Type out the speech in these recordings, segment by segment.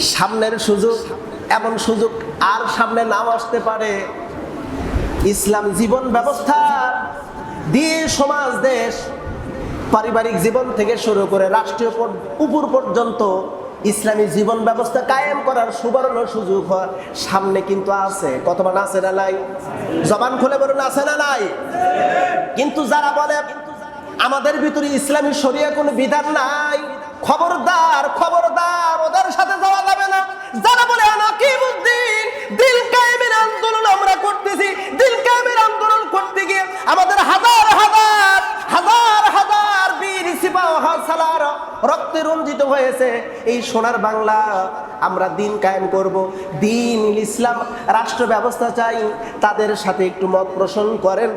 সামনের সুযোগ এমন সুযোগ আর সামনে নাও আসতে পারে। ইসলাম জীবন ব্যবস্থা, দিয়ে সমাজ, দেশ, পারিবারিক জীবন থেকে শুরু করে রাষ্ট্রীয় পর- উপর পর্যন্ত ইসলামী জীবন ব্যবস্থা কায়েম করার সুবর্ণ সুযোগ হয় সামনে কিন্তু আছে। কতবার আছে না নাই? জবান খুলে বলুন, আছে না নাই? কিন্তু যারা বলে আমাদের ভিতরে ইসলামী শরিয়া কোনো বিধান নাই। খবরদার খবরদার, ওদের সাথে যাওয়া যাবে না। যারা বলে আনাকিমুদ্দিন দিল কায়েমের আন্দোলন আমরা করতেছি। দিল কায়েমের আন্দোলন করতে গিয়ে আমাদের হাজার হাজার হাজার হাজার রক্তে রঞ্জিত হয়েছে। এই সোনার বাংলা আমরা দিন কায়েম করব। দিন ইসলাম রাষ্ট্র ব্যবস্থা চাই, তাদের সাথে একটু মত পোষণ করেন।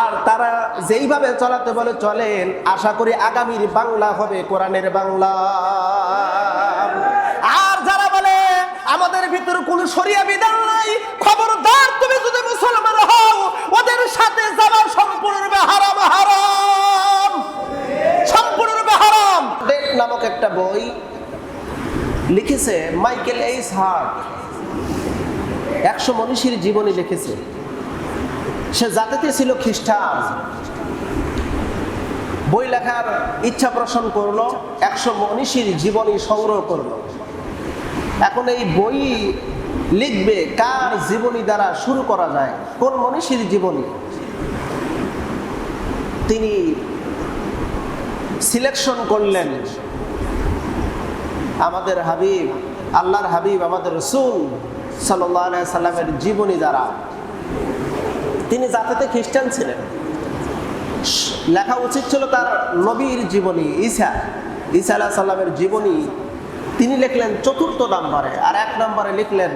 আর তারা যেইভাবে চলাতে বলে চলেন, আশা করি আগামীর বাংলা হবে কোরআনের বাংলা। আর যারা বলে, আমাদের ভিতরে কোনো সরিয়া বিধান নাই, খবরদার তুমি যদি মুসলমান হও, ওদের সাথে যাওয়া সম্পূর্ণরূপে হারাম হারাম। একটা বই লিখেছে মাইকেল এইস হার্ট। একশো মনীষীর জীবনী লিখেছে। সে জাতিতে ছিল খ্রিস্টান। বই লেখার ইচ্ছা পোষণ করল, একশো মনীষীর জীবনী সংগ্রহ করল। এখন এই বই লিখবে কার জীবনী দ্বারা শুরু করা যায়? কোন মনীষীর জীবনী? তিনি সিলেকশন করলেন। আমাদের হাবিব, আল্লাহর হাবিব, আমাদের রসুল সাল্লামের জীবনী দ্বারা তিনি জাতিতে খ্রিস্টান ছিলেন। লেখা উচিত ছিল তার নবীর জীবনী, ঈসা ঈসা আলাহ সাল্লামের জীবনী। তিনি লিখলেন চতুর্থ নম্বরে আর এক নম্বরে লিখলেন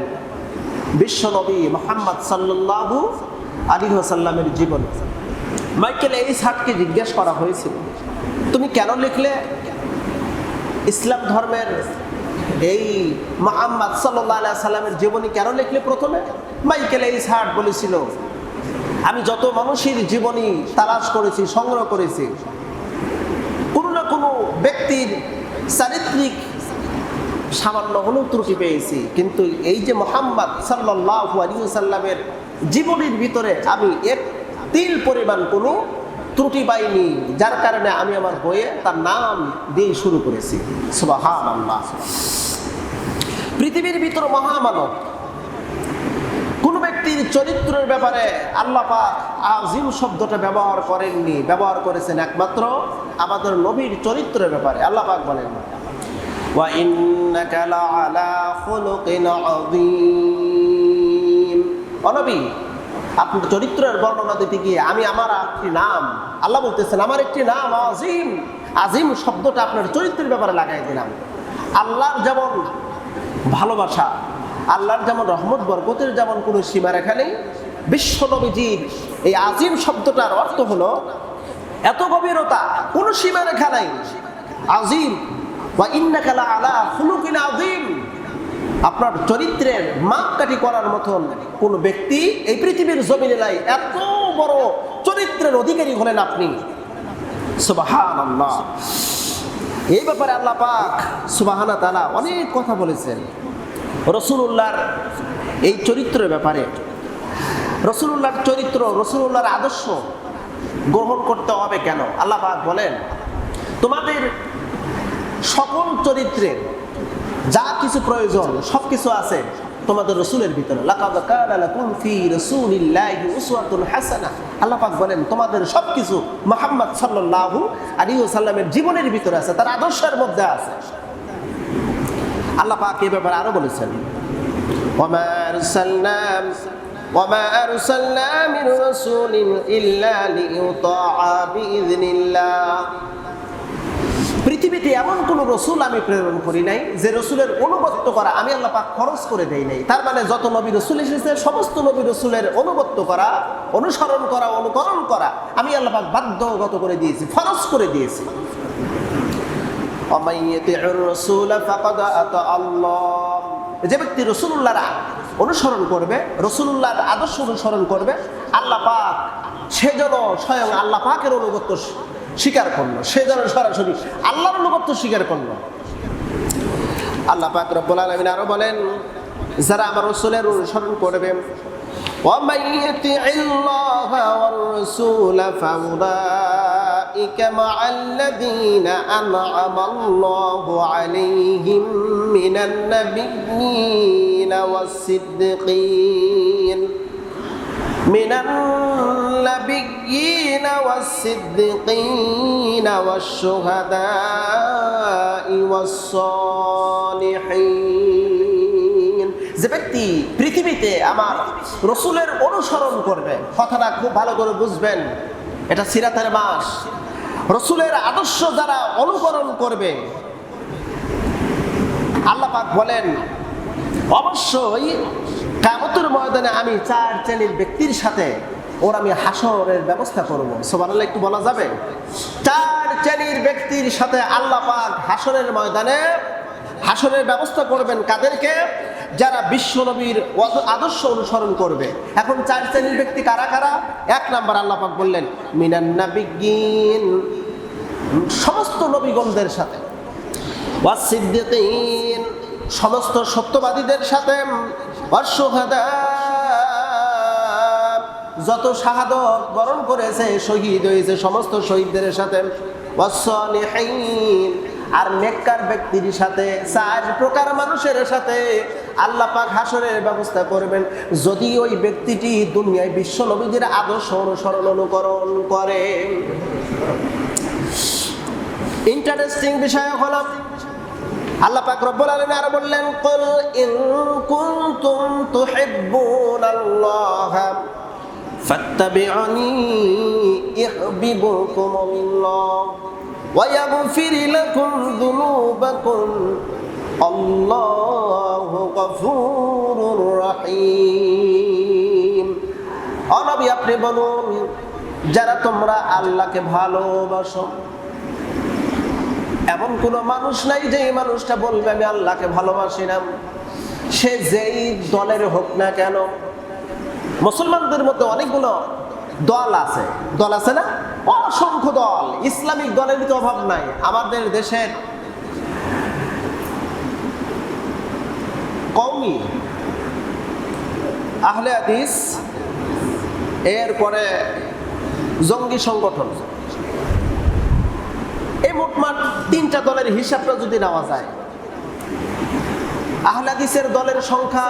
বিশ্ব নবী মোহাম্মদ সাল্লাহু আলী সাল্লামের জীবনী। মাইকেল এই সাটকে জিজ্ঞেস করা হয়েছিল, তুমি কেন লিখলে? ইসলাম ধর্মের এই মোহাম্মদ সাল্লাহ সাল্লামের জীবনী কেন লিখলে প্রথমে? মাইকেল এই সাট বলেছিল, আমি যত মানুষের জীবনী তালাশ করেছি, সংগ্রহ করেছি, কোনো না কোনো ব্যক্তির চারিত্রিক সামান্য হলেও ত্রুটি পেয়েছি। কিন্তু এই যে মোহাম্মদ সাল্লাহ আলী সাল্লামের জীবনীর ভিতরে আমি এক তিল পরিমাণ কোনো ত্রুটি পাইনি, যার কারণে আমি আমার বইয়ে তার নাম দিয়ে শুরু করেছি। পৃথিবীর ভিতর মহামানব, কোন ব্যক্তির চরিত্রের ব্যাপারে আল্লাহ আজিম শব্দটা ব্যবহার করেননি, ব্যবহার করেছেন একমাত্র আমাদের নবীর চরিত্রের ব্যাপারে। আল্লাহ পাক বলেন অনবী আপনার চরিত্রের বর্ণনা দিতে গিয়ে আমি আমার একটি নাম, আল্লাহ বলতেছেন, আমার একটি নাম আজিম। আজিম শব্দটা আপনার চরিত্রের ব্যাপারে লাগাই দিলাম। আল্লাহর যেমন ভালোবাসা, আল্লাহর যেমন রহমত, বরকতের যেমন কোনো সীমারেখা নেই, বিশ্ব নবীজির এই আজিম শব্দটার অর্থ হলো এত গভীরতা, কোনো সীমারেখা নাই। আজিম বা ইন্নাকালা আলা ফুলুকিন আজিম আপনার চরিত্রের মাপকাঠি করার মতন কোন ব্যক্তি এই পৃথিবীর জমিনে নাই। এত বড় চরিত্রের অধিকারী হলেন আপনি। এই ব্যাপারে আল্লাহ পাক সুবাহানা তালা অনেক কথা বলেছেন। রসুল্লাহর এই চরিত্রের ব্যাপারে। রসুল্লাহর চরিত্র রসুল্লাহর আদর্শ গ্রহণ করতে হবে কেন? আল্লাহ পাক বলেন, তোমাদের সকল চরিত্রের যা কিছু প্রয়োজন সব কিছু আছে তোমাদের রসুলের ভিতরে লাকাদ কানা লাকুম ফি রাসূলিল্লাহি উসওয়াতুন হাসানা আল্লাহ পাক বলেন তোমাদের সব কিছু মুহাম্মদ সাল্লাল্লাহু আলাইহি ওয়াসাল্লামের জীবনের ভিতরে আছে তার আদর্শের মধ্যে আছে আল্লাহ পাক এই ব্যাপারে আরো বলেছেন ওমা আরসালনা وما أرسلنا من رسول إلا ليطاع بإذن الله পৃথিবীতে এমন কোনো রসুল আমি প্রেরণ করি নাই যে রসুলের অনুগত্য করা আমি আল্লাহ পাক খরচ করে দেই নাই। তার মানে যত নবী রসুল এসেছে, সমস্ত নবী রসুলের অনুগত্য করা, অনুসরণ করা, অনুকরণ করা আমি আল্লাহ পাক বাধ্যগত করে দিয়েছি খরচ করে দিয়েছি। যে ব্যক্তি রসুল্লাহরা অনুসরণ করবে রসুল্লাহর আদর্শ অনুসরণ করবে, আল্লাহ পাক সে যেন স্বয়ং আল্লাহ পাকের অনুগত্য স্বীকার করলো সে যেন সরাসরি আল্লাহর অনুগত্য স্বীকার করলো আল্লাহ পাক রব্বুল আলামিন আরো বলেন যারা আমার রাসূলের অনুসরণ করবে ومن يطع الله والرسول فأولئك مع الذين أنعم الله عليهم من النبيين والصديقين من النبيين والصديقين والشهداء والصالحين যে ব্যক্তি পৃথিবীতে আমার রসুলের অনুসরণ করবে কথাটা খুব ভালো করে বুঝবেন এটা সিরাতের মাস রসুলের আদর্শ যারা অনুকরণ করবে আল্লাহ পাক বলেন অবশ্যই কামতের ময়দানে আমি চার শ্রেণির ব্যক্তির সাথে ওর আমি হাসরের ব্যবস্থা করব। সোবানাল্লাহ একটু বলা যাবে? চার শ্রেণির ব্যক্তির সাথে আল্লাহ পাক হাসরের ময়দানে হাসরের ব্যবস্থা করবেন কাদেরকে? যারা বিশ্ব নবীর আদর্শ অনুসরণ করবে। এখন চার শ্রেণির ব্যক্তি কারা কারা? এক নাম্বার আল্লাহ পাক বললেন মিনান্না বিজ্ঞান সমস্ত নবীগণদের সাথে। ওয়াসিদ্দিকিন সমস্ত সত্যবাদীদের সাথে যত শাহাদত বরণ করেছে, শহীদ হয়েছে সমস্ত শহীদদের সাথে। আর নেককার ব্যক্তির সাথে, চার প্রকার মানুষের সাথে আল্লাহ পাক হাসরের ব্যবস্থা করবেন। যদি ওই ব্যক্তিটি দুনিয়ায় বিশ্ব নবীদের আদর্শ অনুসরণ অনুকরণ করে। ইন্টারেস্টিং বিষয় হলো আল্লাহ পাক রব্বুল আলামিন আর বললেন, কুল ইন কুনতুম তুহিব্বুনাল্লাহ, ফাত্তাবিউনি ইউহিব্বুকুমুল্লাহ ওয়া ইয়াগফির লাকুম যুনুবাকুম, আল্লাহু গফুরুর রহিম। অনবী আপনি বলুন, যারা তোমরা আল্লাহকে ভালোবাসো এমন কোনো মানুষ নাই যে এই মানুষটা বলবে, আমি আল্লাহকে ভালোবাসি না। সে যেই দলের হোক না কেন, মুসলমানদের মধ্যে অনেকগুলো দল আছে। দল আছে না? অসংখ্য দল। ইসলামিক দলের তো অভাব নাই। আমাদের দেশের কৌমি আহলে আদিস এরপরে জঙ্গি সংগঠন। এই মোটমাট তিনটা দলের হিসাবটা যদি নেওয়া যায়, আহলাদিসের দলের সংখ্যা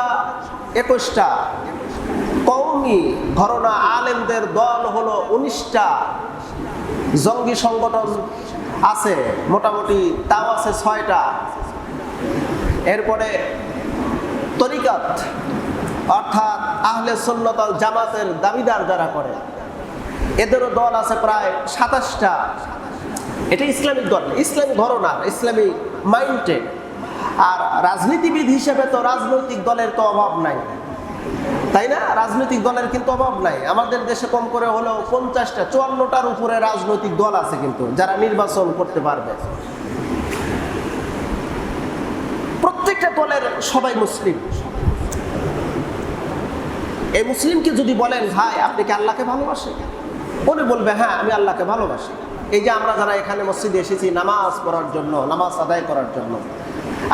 একুশটা কৌমি ঘরনা আলেমদের দল হলো উনিশটা, জঙ্গি সংগঠন আছে, মোটামুটি তাও আছে ছয়টা। এরপরে তরিকাত, অর্থাৎ আহলে সুন্নতল জামাতের দাবিদার যারা করে, এদেরও দল আছে প্রায় সাতাশটা। এটা ইসলামিক দল ইসলামিক ঘরনা, ইসলামী মাইন্ডে। আর রাজনীতিবিদ হিসেবে তো রাজনৈতিক দলের তো অভাব নাই। তাই না? রাজনৈতিক দলের কিন্তু অভাব নাই। আমাদের দেশে কম করে হলেও পঞ্চাশটা, চুয়ান্নটার উপরে রাজনৈতিক দল আছে কিন্তু, যারা নির্বাচন করতে পারবে। প্রত্যেকটা দলের সবাই মুসলিম। এই মুসলিমকে যদি বলেন, ভাই, আপনি কি আল্লাহকে ভালোবাসেন? উনি বলবে হ্যাঁ আমি আল্লাহকে ভালোবাসি। এই যে আমরা যারা এখানে মসজিদে এসেছি, নামাজ পড়ার জন্য, নামাজ আদায় করার জন্য,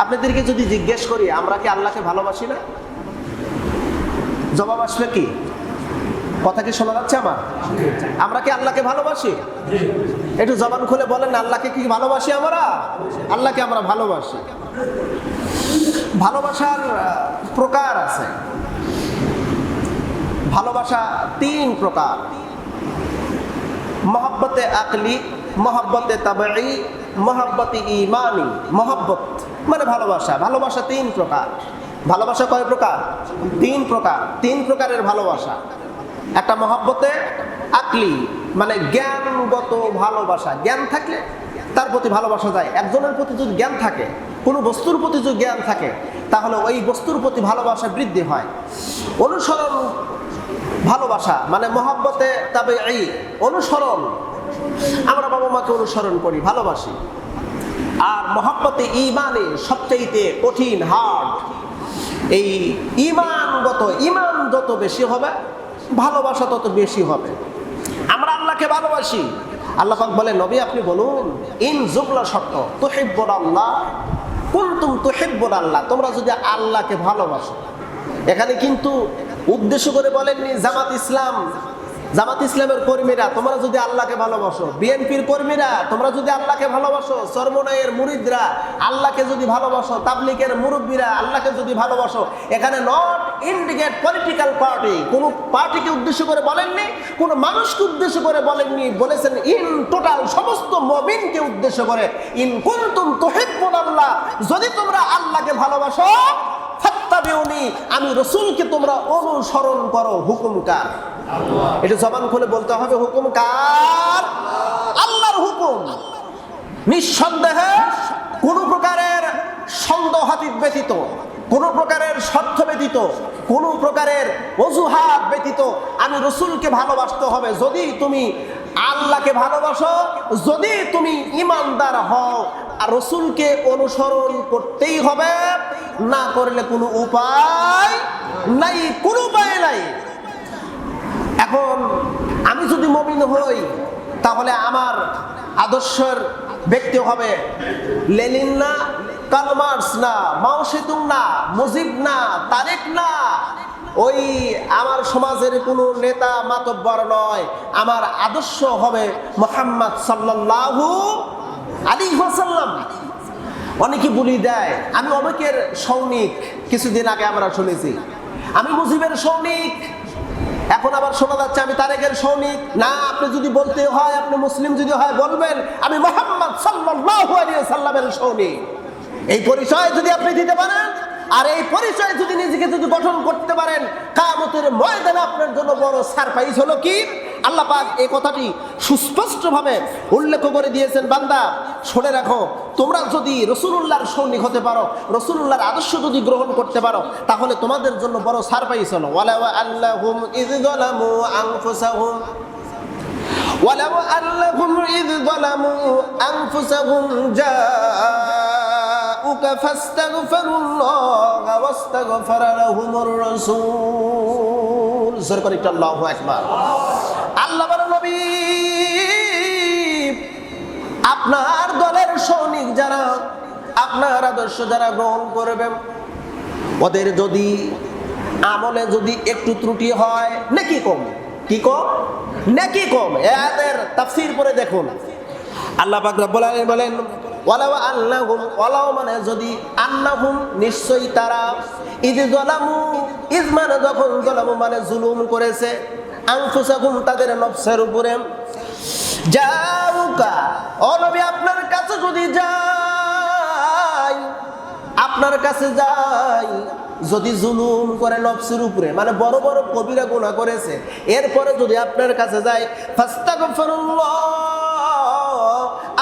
আপনাদেরকে যদি জিজ্ঞেস করি, আমরা কি আল্লাহকে ভালোবাসি না? জবাব আসবে কি? কথা কি শোনা যাচ্ছে আমার? আমরা কি আল্লাহকে ভালোবাসি? একটু জবান খুলে বলেন, আল্লাহকে কি ভালোবাসি আমরা? আল্লাহকে আমরা ভালোবাসি। ভালোবাসার প্রকার আছে। ভালোবাসা তিন প্রকার। মহব্বতে আকলি, মহব্বতে তাবাই মহব্বতে ইমানি মহব্বত মানে ভালোবাসা। ভালোবাসা তিন প্রকার। ভালোবাসা কয় প্রকার? তিন প্রকার। তিন প্রকারের ভালোবাসা। একটা মহব্বতে আকলি মানে জ্ঞানগত ভালোবাসা। জ্ঞান থাকলে তার প্রতি ভালোবাসা যায়। একজনের প্রতি যদি জ্ঞান থাকে, কোনো বস্তুর প্রতি যদি জ্ঞান থাকে, তাহলে ওই বস্তুর প্রতি ভালোবাসা বৃদ্ধি হয়। অনুসরণ ভালোবাসা মানে মহাব্বতে তবে এই অনুসরণ। আমরা বাবা মাকে অনুসরণ করি, ভালোবাসি। আর মহাব্বতে ইমানে সবচাইতে কঠিন হার্ড এই ইমানগত ইমান যত বেশি হবে, ভালোবাসা তত বেশি হবে। আমরা আল্লাহকে ভালোবাসি। আল্লাহ বলে নবী, আপনি বলুন, ইন জুবলা শর্ত তোহিব্বর আল্লাহ কুনতুম তুহিব্বুন আল্লাহ তোমরা যদি আল্লাহকে ভালোবাসো। এখানে কিন্তু উদ্দেশ্য করে বলেননি, জামাত ইসলাম, জামাত ইসলামের কর্মীরা, তোমরা যদি আল্লাহকে ভালোবাসো, বিএনপির কর্মীরা, তোমরা যদি আল্লাহকে ভালোবাসো, সর্বনয়ের মুরিদরা আল্লাহকে যদি ভালোবাসো তাবলিকের মুরব্বীরা আল্লাহকে যদি ভালোবাসো, এখানে নট ইন্ডিকেট পলিটিক্যাল পার্টি কোন পার্টিকে উদ্দেশ্য করে বলেননি, কোন মানুষকে উদ্দেশ্য করে বলেননি, বলেছেন ইন টোটাল সমস্ত মবিনকে উদ্দেশ্য করে, ইন কুনতুম তুহিব্বুন আল্লাহ যদি তোমরা আল্লাহকে ভালোবাসো ফাত্তাবিউনি, আমি রসুলকে তোমরা অনুসরণ করো। হুকুম কার? এটা জবান খুলে বলতে হবে, হুকুম কার? আল্লাহর হুকুম। নিঃসন্দেহে কোন প্রকারের সন্দেহাতীত ব্যতীত, কোন প্রকারের শর্ত ব্যতীত, কোন প্রকারের অজুহাত ব্যতীত আমি রসুলকে ভালোবাসতে হবে। যদি তুমি আল্লাহকে ভালোবাসো, যদি তুমি ইমানদার হও আর রসুলকে অনুসরণ করতেই হবে। না করলে কোনো উপায় নাই, কোনো উপায় নাই। এখন আমি যদি মমিন হই, তাহলে আমার আদর্শের ব্যক্তি হবে লেনিন না, কালমার্স না মাও সেতুং না, মুজিব না, তারেক না। ওই আমার সমাজের কোনো নেতা মাতব্বর নয়, আমার আদর্শ হবে মোহাম্মদ সাল্লাল্লাহু আলী ওয়াসাল্লাম। অনেকে বলি দেয়, আমি অনেকের সৈনিক, কিছুদিন আগে আমরা শুনেছি। আমি মুজিবের সৈনিক, এখন আবার শোনা যাচ্ছে আমি তারেকের সৈনিক। না, আপনি যদি বলতে হয়, আপনি মুসলিম যদি হয়, বলবেন, আমি মোহাম্মদ সাল্লামের সৈনিক। এই পরিচয় যদি আপনি দিতে পারেন, আর এই পরিচয় যদি নিজেকে যদি গঠন করতে পারেন, কামতের ময়দানে আপনার জন্য বড় সারপ্রাইজ হলো কি? আল্লাহ পাক এই কথাটি সুস্পষ্টভাবে উল্লেখ করে দিয়েছেন বান্দা শুনে রাখো তোমরা যদি রসুলুল্লাহর সৈনিক হতে পারো রসুলুল্লাহর আদর্শ যদি গ্রহণ করতে পারো তাহলে তোমাদের জন্য বড় সারপ্রাইজ হলো ওয়ালা আল্লাহুম ইয যালামু আনফুসাহুম ولو أنهم إذ ظلموا أنفسهم جاءوك فاستغفروا الله واستغفر لهم الرسول سر করে একটু আল্লাহু নবী, আপনার দলের সৈনিক যারা, আপনার আদর্শ যারা গ্রহণ করবেন ওদের যদি আমলে যদি একটু ত্রুটি হয়, নাকি কম, কি কম, নাকি কম, এদের তাফসির পরে দেখুন। আল্লাহ পাক রব্বুল বলেন, ওয়ালাউ আল্লাহুম, ওয়ালাউ মানে যদি আন্নাহুম নিশ্চয়ই তারা ইদ জলামু ইজ যখন জলামু মানে জুলুম করেছে আনফুসাহুম তাদের নফসের উপরে। যাউকা অনবী আপনার কাছে যদি যাই, আপনার কাছে যাই, যদি জুলুম করে নফসের উপরে মানে বড় বড় কবিরা গুণা করেছে, এরপরে যদি আপনার কাছে যায় ফাস্তাগফিরুল্লাহ।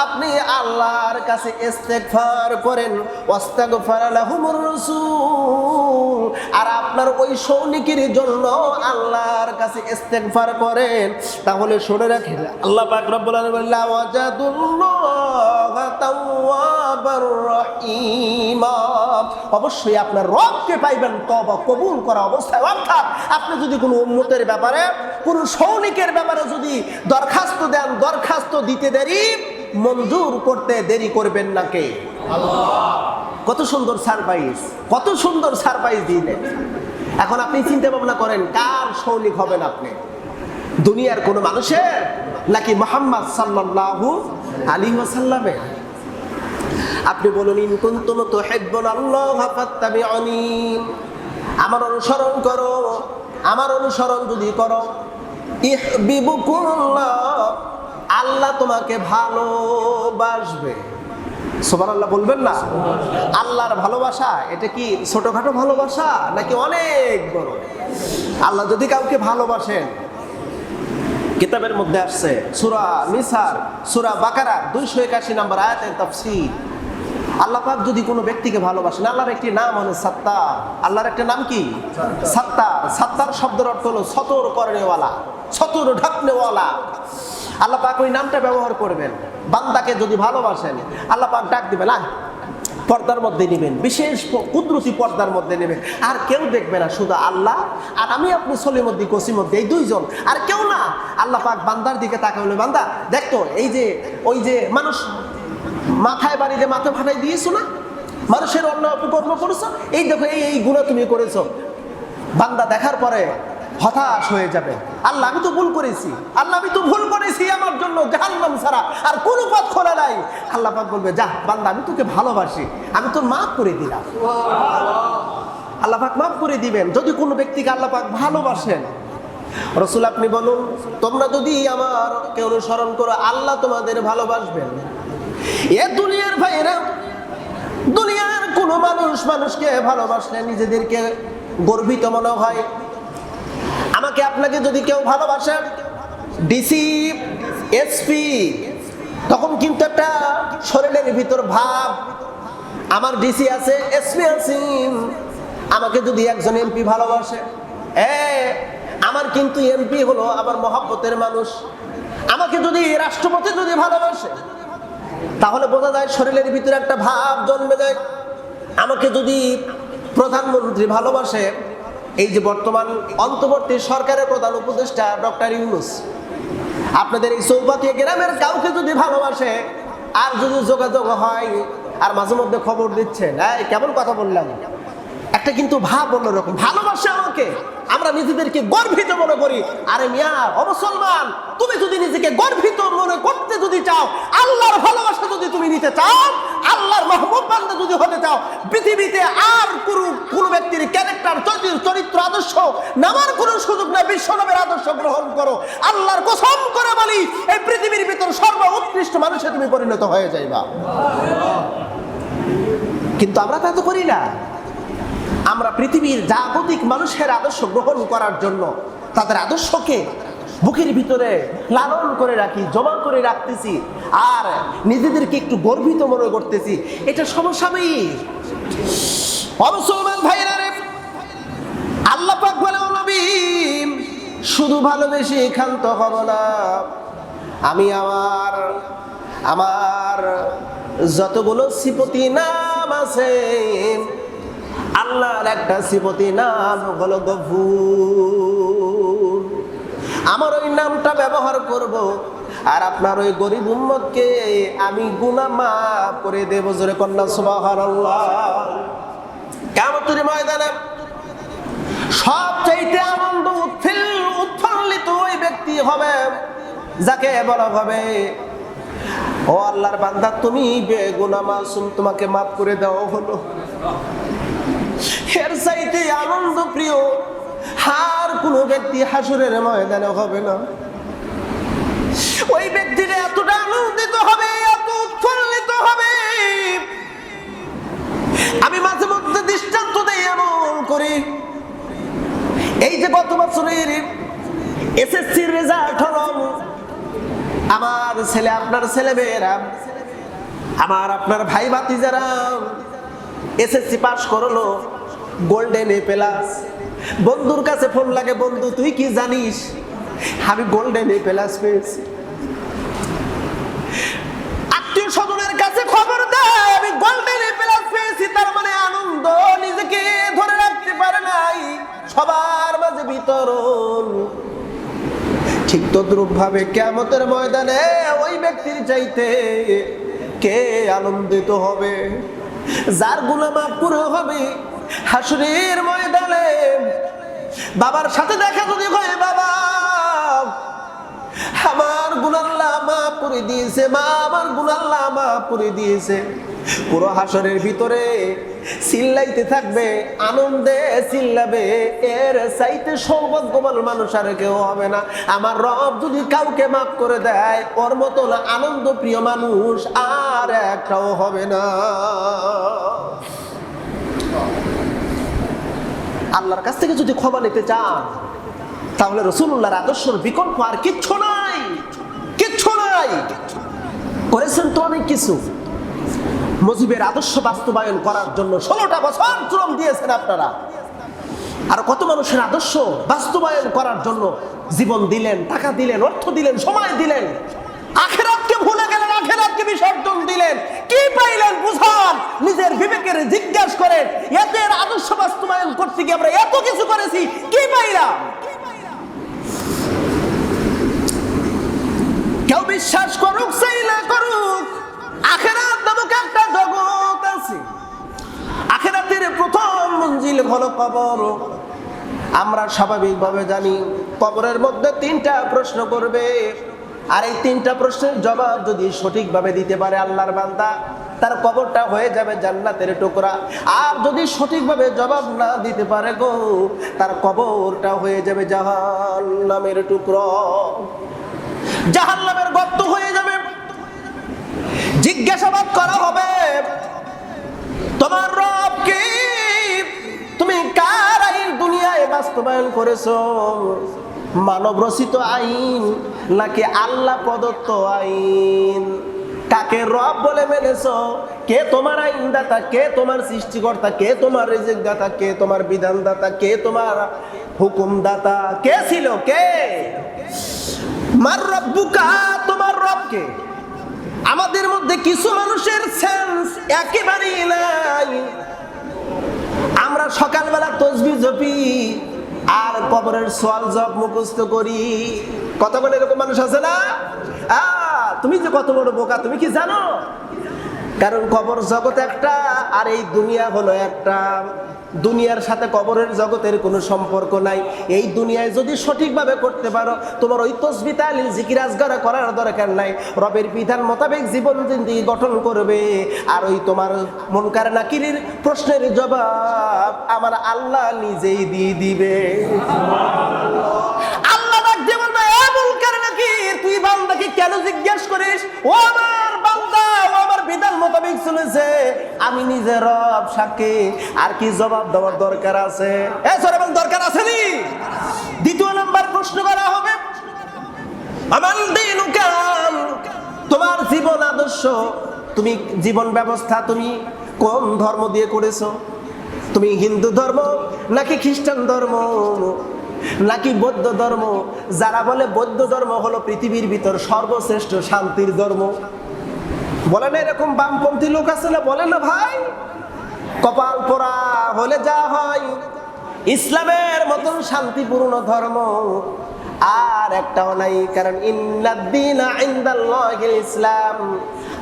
আপনি আল্লাহর কাছে ইস্তেগফার করেন, ওয়াস্তাগফার লাহুমুর রাসূল। আর আপনার ওই সৈনিকের জন্য আল্লাহর কাছে ইস্তেগফার করেন, তাহলে শুনে রাখেন, আল্লাহ পাক রব্বুল আলামিন লা ওয়াজাদুল্লাহ তাওয়াবার রহিমা। অবশ্যই আপনার রবকে পাইবেন তবা কবুল করা অবস্থায়। অর্থাৎ আপনি যদি কোনো উন্নতের ব্যাপারে, কোনো সৈনিকের ব্যাপারে যদি দরখাস্ত দেন, দরখাস্ত দিতে দেরি মঞ্জুর করতে দেরি করবেন না কে? কত সুন্দর সারপ্রাইজ, কত সুন্দর সারপ্রাইজ দিলেন। এখন আপনি চিন্তা ভাবনা করেন, কার সৈনিক হবেন আপনি? দুনিয়ার কোনো মানুষের, নাকি মোহাম্মদ সাল্লাল্লাহু আলী ওয়াসাল্লামের? আপনি বলুন, ইন তো তুহিব্বুন আল্লাহ আমার অনুসরণ করো, আমার অনুসরণ যদি করো, ইহবিবুকুল্লাহ। আল্লাহ তোমাকে ভালোবাসবে। সোমান আল্লাহ বলবেন না? আল্লাহর ভালোবাসা, এটা কি ছোটখাটো ভালোবাসা নাকি অনেক বড়? আল্লাহ যদি কাউকে ভালোবাসেন, কিতাবের মধ্যে আসছে, সুরা নিসার, সুরা বাকারা, দুইশো একাশি নম্বর আয়াতের আল্লাহ পাক যদি কোনো ব্যক্তিকে ভালোবাসেন, আল্লাহর একটি নাম হলো সাত্তার। আল্লাহর একটা নাম কি? সাত্তার। সাত্তার শব্দের অর্থ হলো সতর করেওয়ালা সতর ঢাকনেওয়ালা আল্লাহ পাক ওই নামটা ব্যবহার করবেন। বান্দাকে যদি ভালোবাসেন, আল্লাহ পাক ডাক দিবেন, আহ, পর্দার মধ্যে নেবেন, বিশেষ কুদরতি পর্দার মধ্যে নেবেন। আর কেউ দেখবে না, শুধু আল্লাহ আর আমি আপনি সলিমদ্দি, কসিমদ্দি, এই দুইজন। আর কেউ না। আল্লাহ পাক বান্দার দিকে তাকালে বান্দা দেখতো এই যে, ওই যে মানুষ মাথায় বাড়ি যে মাথা ফাটাই দিয়েছ না? মানুষের অন্য অপকর্ম করেছ? এই দেখো, এই এই গুণা তুমি করেছ। বান্দা দেখার পরে হতাশ হয়ে যাবে। আল্লাহ, আমি তো ভুল করেছি। আল্লাহ, আমি তো ভুল করেছি আমার জন্য, জাহান্নাম ছাড়া। আর কোনো পথ খোলা নাই। আল্লাহ পাক বলবে যা বান্দা, আমি তোকে ভালোবাসি। আমি তোর মাফ করে দিলাম। আল্লাহ পাক মাফ করে দিবেন। যদি কোনো ব্যক্তিকে আল্লাহ পাক ভালোবাসেন, রসুল আপনি বলুন, তোমরা যদি আমার কে অনুসরণ করো, আল্লাহ তোমাদের ভালোবাসবেন। এ দুনিয়ার ভাইরা দুনিয়ার কোনো মানুষ মানুষকে ভালোবাসলে নিজেদেরকে গর্বিত মনে হয়। আমাকে আপনাকে যদি কেউ ভালোবাসেন ডিসি এসপি তখন কিন্তু একটা শরীরের ভিতর ভাব। আমার ডিসি আছে এসপি আছে। আমাকে যদি একজন এমপি ভালোবাসে, এ, আমার কিন্তু এমপি হলো আমার মহাব্বতের মানুষ। আমাকে যদি রাষ্ট্রপতি যদি ভালোবাসে, তাহলে বোঝা যায় শরীরের ভিতরে একটা ভাব জন্মে যায়। আমাকে যদি প্রধানমন্ত্রী ভালোবাসে এই যে বর্তমান অন্তর্বর্তী সরকারের প্রধান উপদেষ্টা ডক্টর ইউনুস, আপনাদের এই চৌপাতি গ্রামের কাউকে যদি ভালোবাসে, আর যদি যোগাযোগ হয়, আর মাঝে মধ্যে খবর দিচ্ছেন হ্যাঁ কেমন কথা বললাম? একটা কিন্তু ভাব অন্যরকম। ভালোবাসে আমাকে। আমরা নিজেদেরকে গর্বিত মনে করি। আরে মিয়া অমুসলমান তুমি যদি নিজেকে গর্বিত মনে করতে যদি চাও, আল্লাহর ভালোবাসা যদি তুমি নিতে চাও, আল্লাহর মাহবুব যদি হতে চাও, পৃথিবীতে আর কোনো কোনো ব্যক্তির ক্যারেক্টার চরিত্র চরিত্র, আদর্শ নামার কোনো সুযোগ না বিশ্বনবের আদর্শ গ্রহণ করো। আল্লাহর কসম করে বলি, এই পৃথিবীর ভিতর সর্ব উৎকৃষ্ট মানুষে তুমি পরিণত হয়ে যাইবা। কিন্তু আমরা তা তো করি না। আমরা পৃথিবীর জাগতিক মানুষের আদর্শ গ্রহণ করার জন্য তাদের আদর্শকে বুকের ভিতরে লালন করে রাখি, জমা করে রাখতেছি আর নিজেদেরকে একটু গর্বিত মনে করতেছি। এটা সমসাময়িক। অমুসলমান ভাইরা রে, আল্লাহ পাক বলে শুধু ভালোবেসে ক্ষান্ত হব না। আমি আমার আমার যতগুলো সিপতি নাম আছে আল্লাহর একটা সিপতি নাম হলো গফুর। আমার ওই নামটা ব্যবহার করব আর আপনার ওই গরিব উম্মতকে আমি গুনা মাফ করে দেব, জোরে কন্যা, সুবহানাল্লাহ। কেমন ময়দানে সবচাইতে আনন্দ উৎফিল উৎফুল্লিত ওই ব্যক্তি হবে যাকে বলা হবে, ও আল্লাহর বান্দা, তুমি বেগুনা মাসুম, তোমাকে মাফ করে দেওয়া হলো। এর চাইতে আনন্দ প্রিয় হার কোনো ব্যক্তি হাসুরের ময়দানে হবে না। ওই ব্যক্তিটা এতটা আনন্দিত হবে, এত উৎফুল্লিত হবে। আমি মাঝে মধ্যে দৃষ্টান্ত দেই এমন করি। এই যে গত বছরের এসএসসির রেজাল্ট হলো, আমার ছেলে, আপনার ছেলে মেয়েরা আমার আপনার ভাই বাতি যারা এসএসসি পাস করল গোল্ডেন এ প্লাস বন্ধুর কাছে ফোন লাগে, বন্ধু, তুই কি জানিস? আমি গোল্ডেন এ প্লাস পেয়েছি। আত্মীয় স্বজনের কাছে খবর দেয়, আমি গোল্ডেন এ প্লাস পেয়েছি, তার মানে আনন্দ নিজেকে ধরে রাখতে পারে নাই, সবার মাঝে বিতরণ। ঠিক তদ্রুপ ভাবে কেমতের ময়দানে ওই ব্যক্তির চাইতে কে আনন্দিত হবে? যার গুলামা পুরো হবে হাসুরের ময়দানে। বাবার সাথে দেখা যদি হয়, বাবা, আমার গুনাল্লাহ মা পুরে দিয়েছে, মা আমার গুনাল্লাহ মা পুরে দিয়েছে। পুরো হাসরের ভিতরে চিল্লাইতে থাকবে, আনন্দে চিল্লাবে, এর চাইতে সৌভাগ্যবান মানুষ আর কেউ হবে না। আমার রব যদি কাউকে মাফ করে দেয়, ওর মতন আনন্দ প্রিয় মানুষ আর একটাও হবে না। আল্লাহর কাছ থেকে যদি ক্ষমা নিতে চান, তাহলে রসুল্লাহর আদর্শের বিকল্প আর কিচ্ছু নাই। কিচ্ছু নাই। করেছেন তো অনেক কিছু। মুজিবের আদর্শ বাস্তবায়ন করার জন্য ষোলোটা বছর শ্রম দিয়েছেন আপনারা। আর কত মানুষের আদর্শ বাস্তবায়ন করার জন্য জীবন দিলেন, টাকা দিলেন, অর্থ দিলেন, সময় দিলেন। আখেরাতকে ভুলে গেলেন, আখেরাতকে বিসর্জন দিলেন। কি পাইলেন বুঝান নিজের বিবেকের করেন এদের আদর্শ বাস্তবায়ন আমরা এত কিছু করেছি, কি পাইলাম? কেউ বিশ্বাস করুক সেই না করুক, আখেরাত প্রথম মঞ্জিল হলো কবর। আমরা স্বাভাবিকভাবে জানি কবরের মধ্যে তিনটা প্রশ্ন করবে আর এই তিনটা প্রশ্নের জবাব যদি সঠিকভাবে দিতে পারে আল্লাহর বান্দা, তার কবরটা হয়ে যাবে জান্নাতের টুকরা। আর যদি সঠিকভাবে জবাব না দিতে পারে গো, তার কবরটা হয়ে যাবে জাহান্নামের টুকরো। জাহান্নামের গর্ত হয়ে যাবে। জিজ্ঞাসাবাদ করা হবে, তোমার রব কি? বাস্তবায়ন করেছ? মানব রচিত আইন নাকি আল্লাহ প্রদত্ত আইন? কাকে রব বলে মেনেছো? কে তোমার আইনদাতা? কে তোমার সৃষ্টিকর্তা? কে তোমার রিজিকদাতা? কে তোমার বিধানদাতা? কে তোমার হুকুমদাতা? কে ছিল? কে? মার রব্বুকা, তোমার রবকে। আমাদের মধ্যে কিছু মানুষের সেন্স একেবারেই নাই। আমরা সকালবেলা তসবি জপি আর কবরের সোয়াল জব মুখস্ত করি। কত বড় এরকম মানুষ আছে না? তুমি যে কত বড় বোকা, তুমি কি জানো? কারণ কবর জগৎ একটা, আর এই দুনিয়া হলো একটা। দুনিয়ার সাথে কবরের জগতের কোনো সম্পর্ক নাই। এই দুনিয়ায় যদি সঠিকভাবে করতে পারো, তোমার ওই তসবি তালিল জিকির আজগারা করার দরকার নাই। রবের বিধান মোতাবেক জীবন জিন্দিগি গঠন করবে। আর ওই তোমার মনকার নাকিরির প্রশ্নের জবাব আমার আল্লাহ নিজেই দিয়ে দিবে। আল্লাহ বলবে কেন জিজ্ঞেস করিস? ও আমার বিধান মোতাবেক চলেছে। আমি নিজে রব সাক্ষী। আর কি জবাব দেওয়ার দরকার আছে? সর, এবং দরকার আছে নি দ্বিতীয় নাম্বার প্রশ্ন করা হবে। তোমার জীবন আদর্শ। তুমি জীবন ব্যবস্থা তুমি কোন ধর্ম দিয়ে করেছ? তুমি হিন্দু ধর্ম নাকি খ্রিস্টান ধর্ম? নাকি বৌদ্ধ ধর্ম? যারা বলে বৌদ্ধ ধর্ম হলো পৃথিবীর ভিতর সর্বশ্রেষ্ঠ শান্তির ধর্ম। বলে না এরকম বামপন্থী লোক আছে না? বলে না ভাই। কপাল পোড়া হলে যা হয়। ইসলামের মতন শান্তিপূর্ণ ধর্ম আর একটাও নাই, কারণ ইসলাম।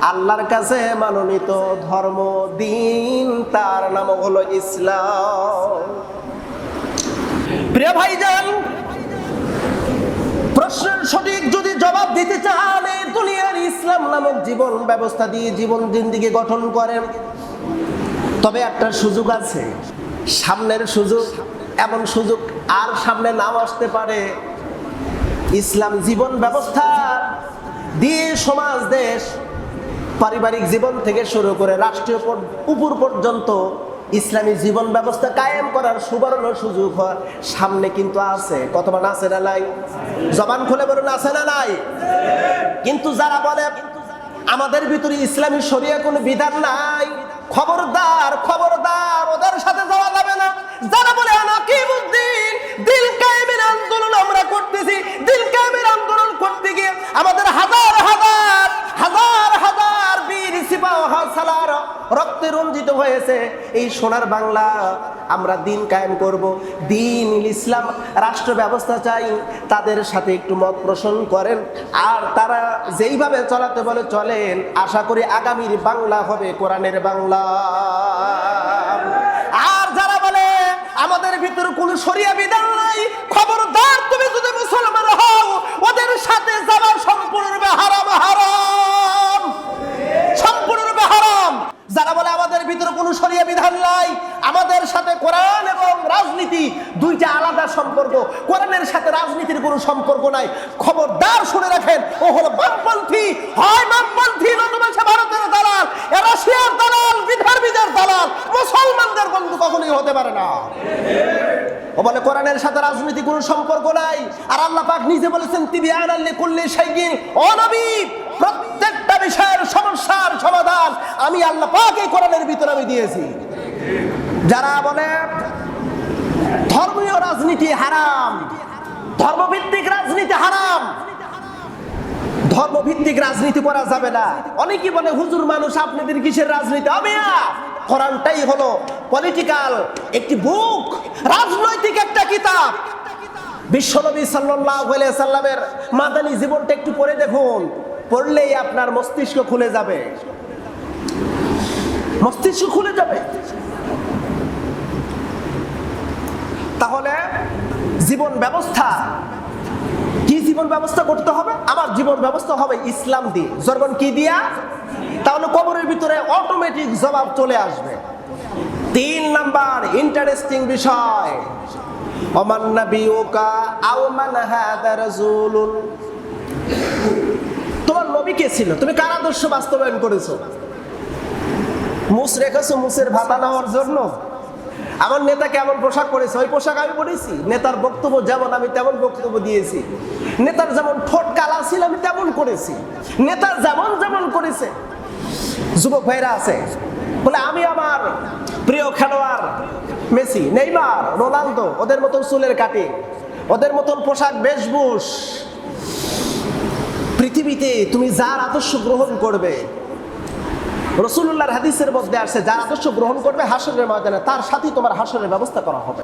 আল্লাহর কাছে মনোনীত ধর্ম দিন তার নাম হলো ইসলাম। প্রিয় ভাইজান প্রশ্নের সঠিক যদি জবাব দিতে চান দুনিয়ার ইসলাম নামক জীবন ব্যবস্থা দিয়ে জীবন জিন্দিগি গঠন করেন। তবে একটা সুযোগ আছে, সামনের সুযোগ, এমন সুযোগ আর সামনে নাও আসতে পারে। ইসলাম জীবন ব্যবস্থা দিয়ে সমাজ, দেশ, পারিবারিক জীবন থেকে শুরু করে রাষ্ট্রীয় পর- উপর পর্যন্ত ইসলামী জীবন ব্যবস্থা কায়েম করার সুবর্ণ সুযোগ হয়। সামনে কিন্তু আছে। কতবার আছে না নাই? জবান খুলে বলুন, আছে না নাই? কিন্তু যারা বলে, আমাদের ভিতরে ইসলামী শরিয়া কোনো বিধান নাই। খবরদার খবরদার, ওদের সাথে যাওয়া যাবে না। যারা বলে, আনাকিমুদ্দিন, দিল কায়েমের আন্দোলন আমরা করতেছি। দিল কায়েমের আন্দোলন করতে গিয়ে আমাদের হাজার হাজার রক্তে রঞ্জিত হয়েছে। এই সোনার বাংলা আমরা দিন কায়েম করব। দিন ইসলাম রাষ্ট্র ব্যবস্থা চাই, তাদের সাথে একটু মত পোষণ করেন। আর তারা যেইভাবে চলাতে বলে চলেন, আশা করি আগামীর বাংলা হবে কোরআনের বাংলা। আর যারা বলে, আমাদের ভিতরে কোনো শরিয়া বিধান নাই, খবরদার তুমি যদি মুসলমান হও, ওদের সাথে যাওয়া সম্পূর্ণরূপে হারাম হারাম। শরিয়া বিধান নাই। আমাদের সাথে কোরআন এবং রাজনীতি দুইটা আলাদা সম্পর্ক। কোরআনের সাথে রাজনীতির কোনো সম্পর্ক নাই। খবরদার শুনে রাখেন, ও হলো বামপন্থী, হয় বামপন্থী নতুবা ভারতের দালাল রাশিয়ার দালাল বিধার বিধার দালাল, মুসলমানদের বন্ধু কখনোই হতে পারে না। ও বলে, কোরআনের সাথে রাজনীতি কোনো সম্পর্ক নাই। আর আল্লাহ পাক নিজে বলেছেন তিবি আনাল্লি কুল্লি শাইগিন ও নবী আমি আল্লাহ পাক এই কোরআনের ভিতরে আমি দিয়েছি। যারা বলে, ধর্মীয় রাজনীতি হারাম, ধর্মভিত্তিক রাজনীতি হারাম, ধর্মভিত্তিক রাজনীতি করা যাবে না। অনেকেই বলে, হুজুর মানুষ, আপনাদের কিসের রাজনীতি? আমিয়া কোরআনটাই হলো পলিটিক্যাল একটি বুক রাজনৈতিক একটা কিতাব। বিশ্বনবী আলাইহি সাল্লামের মাদানী জীবনটা একটু পড়ে দেখুন, পড়লেই আপনার মস্তিষ্ক খুলে যাবে। মস্তিষ্ক খুলে যাবে। তাহলে জীবন ব্যবস্থা, কি জীবন ব্যবস্থা করতে হবে? আমার জীবন ব্যবস্থা হবে ইসলাম দিয়ে। জরবন কি দিয়া? তাহলে কবরের ভিতরে অটোমেটিক জবাব চলে আসবে। তিন নাম্বার ইন্টারেস্টিং বিষয়। তোমার নবী কে ছিল? তুমি কার আদর্শ বাস্তবায়ন করেছ? মুস রেখেছো মুসের ভাতা নেওয়ার জন্য? আমার নেতা কেমন পোশাক পরেছে? ওই পোশাক আমি পরেছি। নেতার বক্তব্য যেমন আমি তেমন বক্তব্য দিয়েছি। নেতার যেমন ঠোঁট কালা ছিল, আমি তেমন করেছি। নেতা যেমন যেমন করেছে। যুবক ভাইরা আছে। বলে আমি আমার প্রিয় খেলোয়াড় মেসি, নেইমার, রোনালদো, ওদের মতন চুলের কাটি ওদের মতন পোশাক বেশভূষ। পৃথিবীতে তুমি যার আদর্শ গ্রহণ করবে রসুল্লাহর হাদিসের মধ্যে আসছে, যার আদর্শ গ্রহণ করবে হাসরের ময়দানে, তার সাথেই তোমার হাসরের ব্যবস্থা করা হবে।